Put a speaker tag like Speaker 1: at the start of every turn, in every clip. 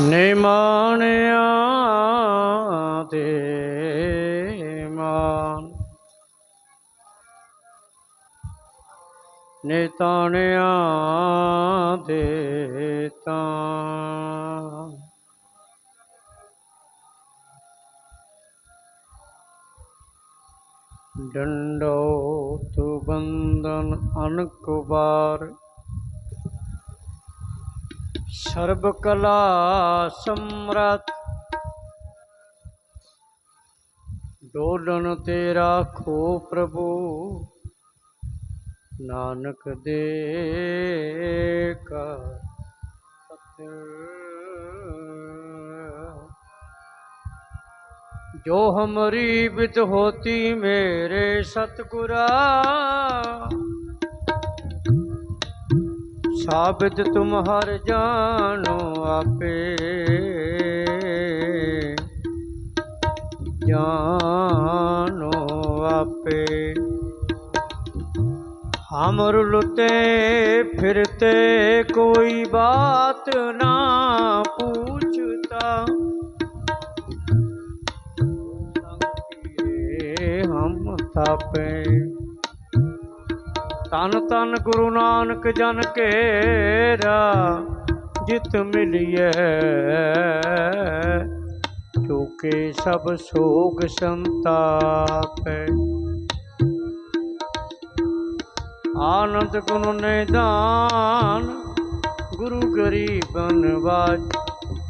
Speaker 1: ਨਿਮਾਣਿਆ ਦੇ ਮਾਨ ਨਿਤਾਣਿਆ ਦੇ ਤਾਂ। ਡੰਡੋ ਤੂ ਬੰਦਨ ਅਨਕੁਬਾਰ ਸਰਬ ਕਲਾ ਸਮਰਤ ਡੋਲਨ ਤੇ ਰਾਖੋ ਪ੍ਰਭੂ, ਨਾਨਕ ਦੇ ਕਾ ਜੋ ਹਮਰੀ ਬਿਤ ਹੋਤੀ ਮੇਰੇ ਸਤਗੁਰਾ ਸਾਬਿਤ ਤੁਮ ਹਰ ਜਾਣੋ ਆਪੇ। ਜਾਣੋ ਆਪੇ। ਹਮਰ ਲੁਤੇ ਫਿਰਤੇ, ਕੋਈ ਬਾਤ ਨਾ ਪੁੱਛਤਾ। ਹਮ ਥਾਪੇ। ਤਨ ਤਨ ਗੁਰੂ ਨਾਨਕ ਜਨ ਕੇਰਾ, ਜਿਤ ਮਿਲਿਐ। ਚੋਕੇ ਸਭ ਸੋਗ ਸੰਤਾਪੈ। ਆਨੰਦ ਗੁਣ ਨਿਦਾਨ ਗੁਰੂ ਗਰੀਬਨ ਬਾਜ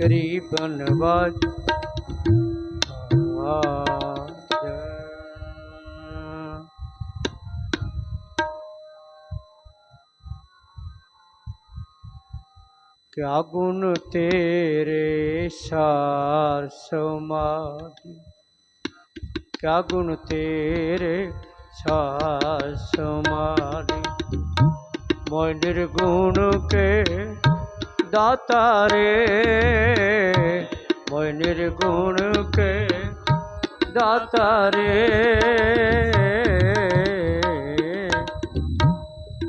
Speaker 1: ਗਰੀਬਨ ਬਾਜ ਕਿਆ ਗੁਣ ਤੇਰੇ ਸਾਰ ਸਮਾਧੀ ਕਿਆ ਗੁਣ ਤੇਰੇ ਸਾਰ ਸਮਾਧੀ ਮੋਇ ਨਿਰਗੁਣ ਕੇ ਦਾਤਾ ਰੇ ਮੋਇ ਨਿਰਗੁਣ ਕੇ ਦਾਤਾ ਰੇ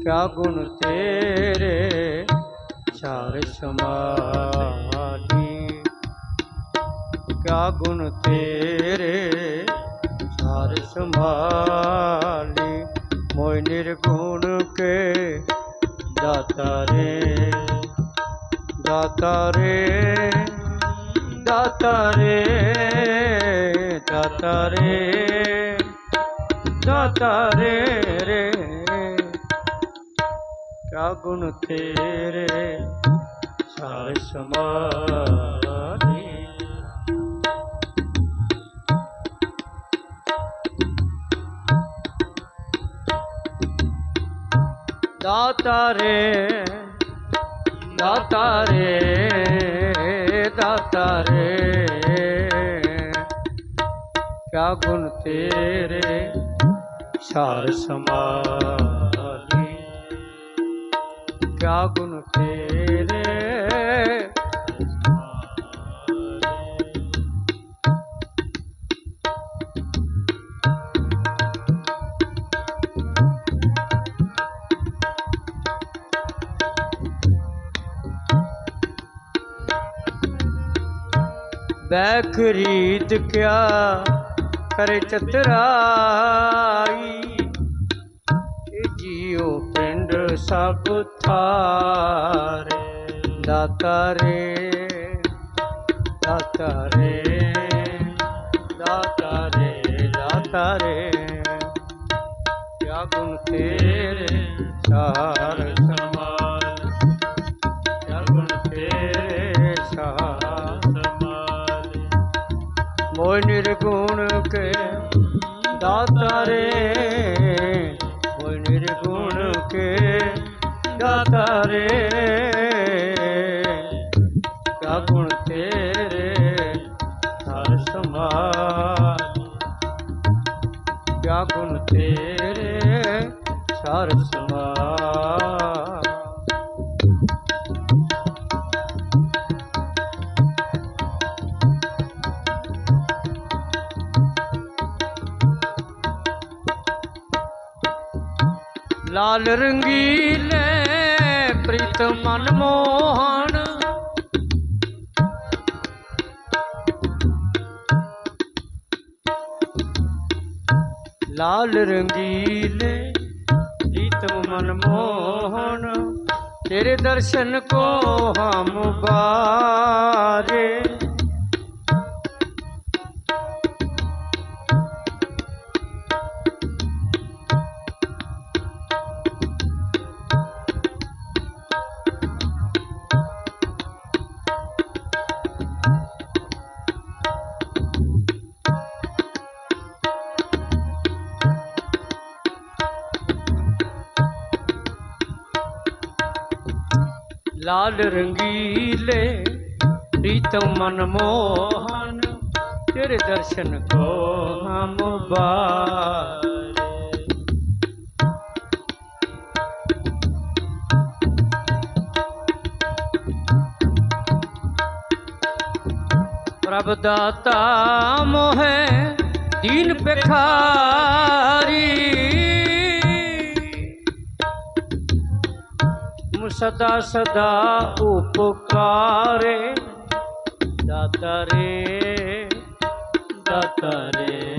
Speaker 1: ਕਿਆ ਗੁਣ ਤੇਰੇ ਚਾਰ ਸਮਾਧੀ ਕਿਆ ਗੁਣ ਤੇਰੇ ਚਾਰ ਸੰਭਾਲੀ ਮੋਇ ਨਿਰਗੁਣ ਕੇ ਦਾਤਾ ਰੇ ਦਾਤਾ ਰੇ ਦਾਤਾ ਰੇ ਦਾਤਾ ਰੇ ਦਾਤਾ ਰੇ ਰੇ ਕਿਆ ਗੁਣ ਤੇਰੇ ਸਾਰੇ ਸਮਾਧੀ ਦਾਤਾ ਰੇ ਦਾਤਾ ਰੇ ਦਾਤਾ ਰੇ। ਕਿਆ ਗੁਣ ਤੇਰੇ, ਸਾਰ ਸਮਾਧੀ ਕਿਆ ਗੁਣ ਬੈ ਖਰੀਦ ਕਿਆ ਕਰ ਚਤਰਾਈ। ਇਹ ਜੀਉ ਪਿੰਡ ਸਭ ਥਾਰੇ। ਦਾਤਾ ਰੇ ਦਾਤਾ ਰੇ ਦਾਤਾ ਰੇ ਦਾਤਾ ਰੇ। ਕਿਆ ਗੁਣ ਤੇਰੇ, ਸਾਰ ਮੋਇ ਨਿਰਗੁਣ ਕੇ ਦਾਤਾ ਰੇ। ਮੋਇ ਨਿਰਗੁਣ ਕੇ ਦਾਤਾ ਰੇ। ਕਾ ਗੁਣ ਤੇਰੇ, ਹਰ ਸਮਾਨ ਕਿਆ ਗੁਣ ਤੇਰੇ, ਹਰ ਸਮਾਨ ਲਾਲ ਰੰਗੀਲੇ ਪ੍ਰੀਤ ਮਨ ਮੋਹਣ ਲਾਲ ਰੰਗੀਲੇ ਪ੍ਰੀਤ ਮਨ ਮੋਹਣ ਤੇਰੇ ਦਰਸ਼ਨ ਕੋ ਹਮ ਬਾਰੇ ਲਾਲ ਰੰਗੀਲੇ ਪ੍ਰੀਤਮ ਮਨ ਮੋਹਨ, ਤੇਰੇ ਦਰਸ਼ਨ ਕੋ ਹਮ ਬਾਰੇ। ਪ੍ਰਭ ਦਾਤਾ ਮੋਹਿ, ਦੀਨ ਪਖਾਰੀ ਸਦਾ ਸਦਾ ਉਪਕਾਰੇ। ਦਾਤਾ ਰੇ ਦਾਤਾ ਰੇ।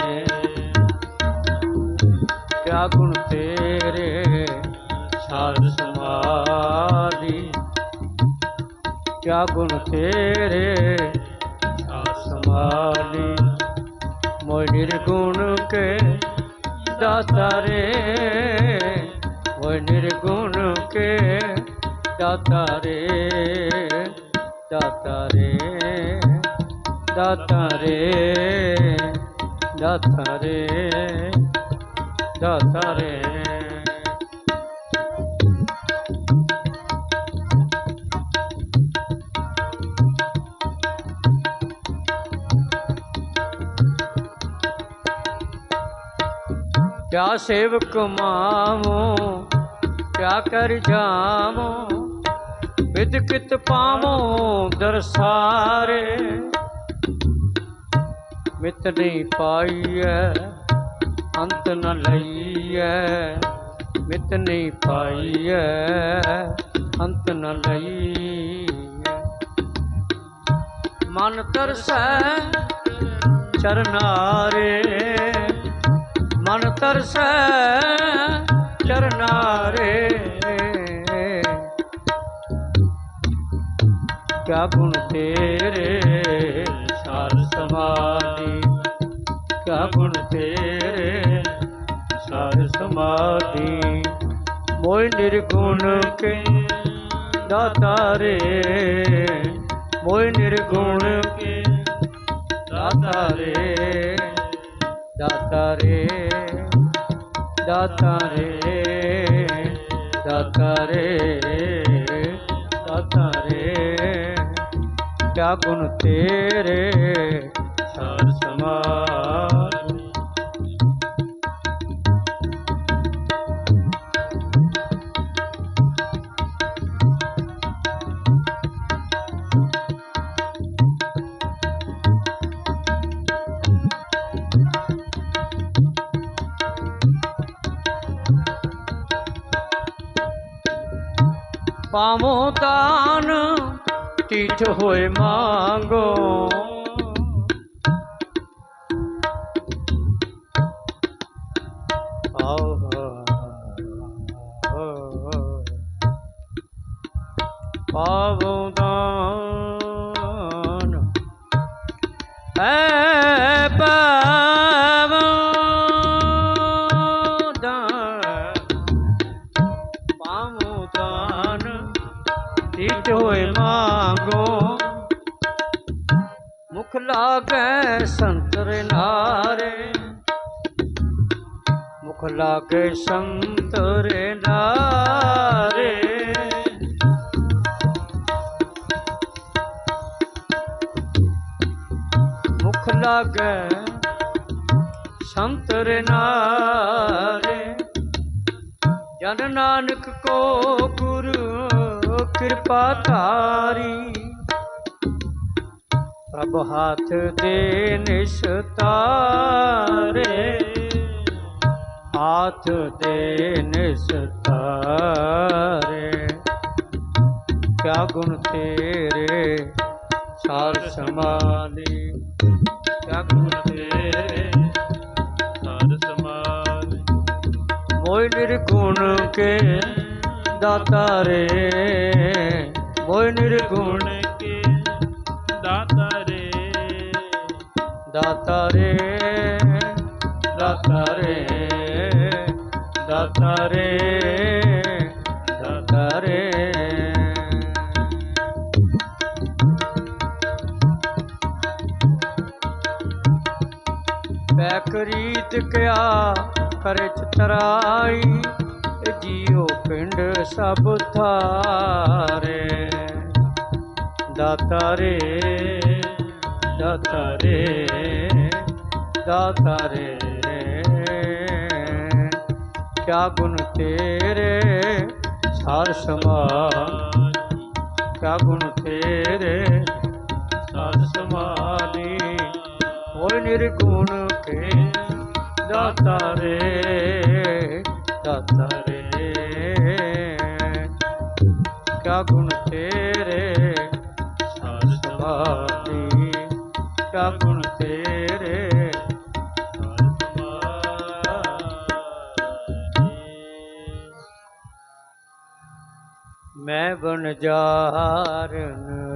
Speaker 1: ਕਿਆ ਗੁਣ ਤੇਰੇ ਸਾਰ ਸਮਾਲੀ ਕਿਆ ਗੁਣ ਤੇਰੇ ਸਾਰ ਸਮਾਲੀ ਮੋਇ ਨਿਰਗੁਣ ਕੇ ਦਾਤਾ ਰੇ ਮੋਇ ਨਿਰਗੁਣ ਕੇ ਦਾਤਾ ਰੇ ਦਾਤਾ ਰੇ ਦਾਤਾ ਰੇ ਦਾਤਾ ਰੇ ਦਾਤਾ ਰੇ। ਕਿਆ ਸੇਵਕ ਮਾਵੋ, ਕਿਆ ਕਰ ਜਾਵੋ। ਵਿਦ ਕਿਤ ਪਾਵੋ ਦਰਸਾਰੇ। ਮਿਤ ਨਹੀਂ ਪਾਈਐ, ਅੰਤ ਨ ਲਈਐ। ਮਿਤ ਨਹੀਂ ਪਾਈਐ, ਅੰਤ ਨ ਲਈਐ। ਮਨ ਤਰਸੈ ਚਰਨਾਰੇ। ਮਨ ਤਰਸੈ ਚਰਨਾਰੇ। ਕਿਆ ਗੁਣ ਤੇਰੇ, ਸਾਰ ਸਮਾਧੀ। ਕਿਆ ਗੁਣ ਤੇਰੇ, ਸਾਰ ਸਮਾਧੀ। ਮੋਇ ਨਿਰਗੁਣ ਕੇ ਦਾਤਾਰੇ ਮੋਇ ਨਿਰਗੁਣ ਕੇ ਦਾਤਾਰੇ ਦਾਤਾਰੇ ਦਾਤਾਰੇ ਦਾਤਾਰੇ ਦਾਤਾਰੇ ਕਿਆ ਗੁਣ ਤੇਰੇ। ਸਾਰ ਸਮਾਧੀ ਪਾਵੋ ਦਾਨ ਟੀਠ ਹੋਏ ਮੰਗੋ। ਪਾਵੋ ਦਾਨ। ਐ ਪਾਵੋ ਲਾਗੇ ਸੰਤਰ ਨਾਰੇ। ਮੁਖ ਲਾਗੇ ਸੰਤਰ ਨਾਰੇ। ਮੁਖ ਲਾਗੇ ਸੰਤਰ ਨਾਰੇ। ਜਨ ਨਾਨਕ ਕੋ ਗੁਰੂ ਕਿਰਪਾ ਧਾਰੀ। ਸਭ ਹਾਥ ਦੇ ਨਿਸਤਾਰੇ, ਹਾਥ ਦੇ ਨਿਸਤਾਰੇ। ਕਿਆ ਗੁਣ ਤੇਰੇ, ਸਾਰ ਸਮਾਨੀ ਕਿਆ ਗੁਣ ਤੇਰੇ, ਸਾਰ ਸਮਾਲੀ ਮੋਇ ਨਿਰਗੁਣ ਕੇ ਦਾਤਾ ਰੇ ਮੋਇ ਨਿਰਗੁਣ
Speaker 2: ਰੇ
Speaker 1: ਦਾਤਾ ਰੇ ਦਾਤਾ ਰੇ ਦਾਤਾ ਰੇ ਪੈ ਕਰੀਤ ਕਿਆ ਕਰੇ ਚਤਰਾਈ ਜੀਉ ਪਿੰਡ ਸਭ ਥਾਰੇ। ਦਾਤਾ ਰੇ ਦਾਤਾ ਰੇ ਦਾਤਾ ਰੇ ਕਿਆ ਗੁਣ ਤੇਰੇ ਸਾਰ ਸਮਾਨ ਕਿਆ ਗੁਣ ਤੇਰੇ ਸਾਰ ਸਮਾਲੀ ਹੋਇ ਨਿਰਗੁਣ ਕੇ ਦਾਤਾ ਰੇ ਦਾਤਾ ਰੇ যা